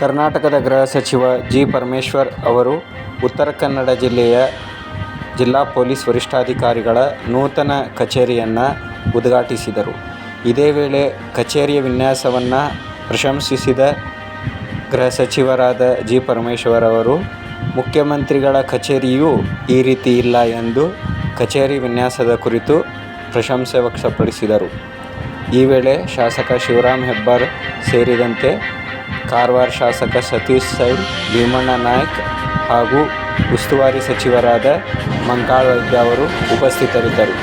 ಕರ್ನಾಟಕದ ಗೃಹ ಸಚಿವ ಜಿ. ಪರಮೇಶ್ವರ್ ಅವರು ಉತ್ತರ ಕನ್ನಡ ಜಿಲ್ಲೆಯ ಜಿಲ್ಲಾ ಪೊಲೀಸ್ ವರಿಷ್ಠಾಧಿಕಾರಿಗಳ ನೂತನ ಕಚೇರಿಯನ್ನು ಉದ್ಘಾಟಿಸಿದರು. ಇದೇ ವೇಳೆ ಕಚೇರಿಯ ವಿನ್ಯಾಸವನ್ನು ಪ್ರಶಂಸಿಸಿದ ಗೃಹ ಸಚಿವರಾದ ಜಿ. ಪರಮೇಶ್ವರ್ ಅವರು, ಮುಖ್ಯಮಂತ್ರಿಗಳ ಕಚೇರಿಯೂ ಈ ರೀತಿ ಇಲ್ಲ ಎಂದು ಕಚೇರಿ ವಿನ್ಯಾಸದ ಕುರಿತು ಪ್ರಶಂಸೆ ವ್ಯಕ್ತಪಡಿಸಿದರು. ಈ ವೇಳೆ ಶಾಸಕ ಶಿವರಾಮ್ ಹೆಬ್ಬಾರ್ ಸೇರಿದಂತೆ ಕಾರವಾರ ಶಾಸಕ ಸತೀಶ್ ಸೈಡ್ ಭೀಮಣ್ಣ ನಾಯ್ಕ ಹಾಗೂ ಉಸ್ತುವಾರಿ ಸಚಿವರಾದ ಮಂಕಾಳ ವೈದ್ಯ ಅವರು ಉಪಸ್ಥಿತರಿದ್ದರು.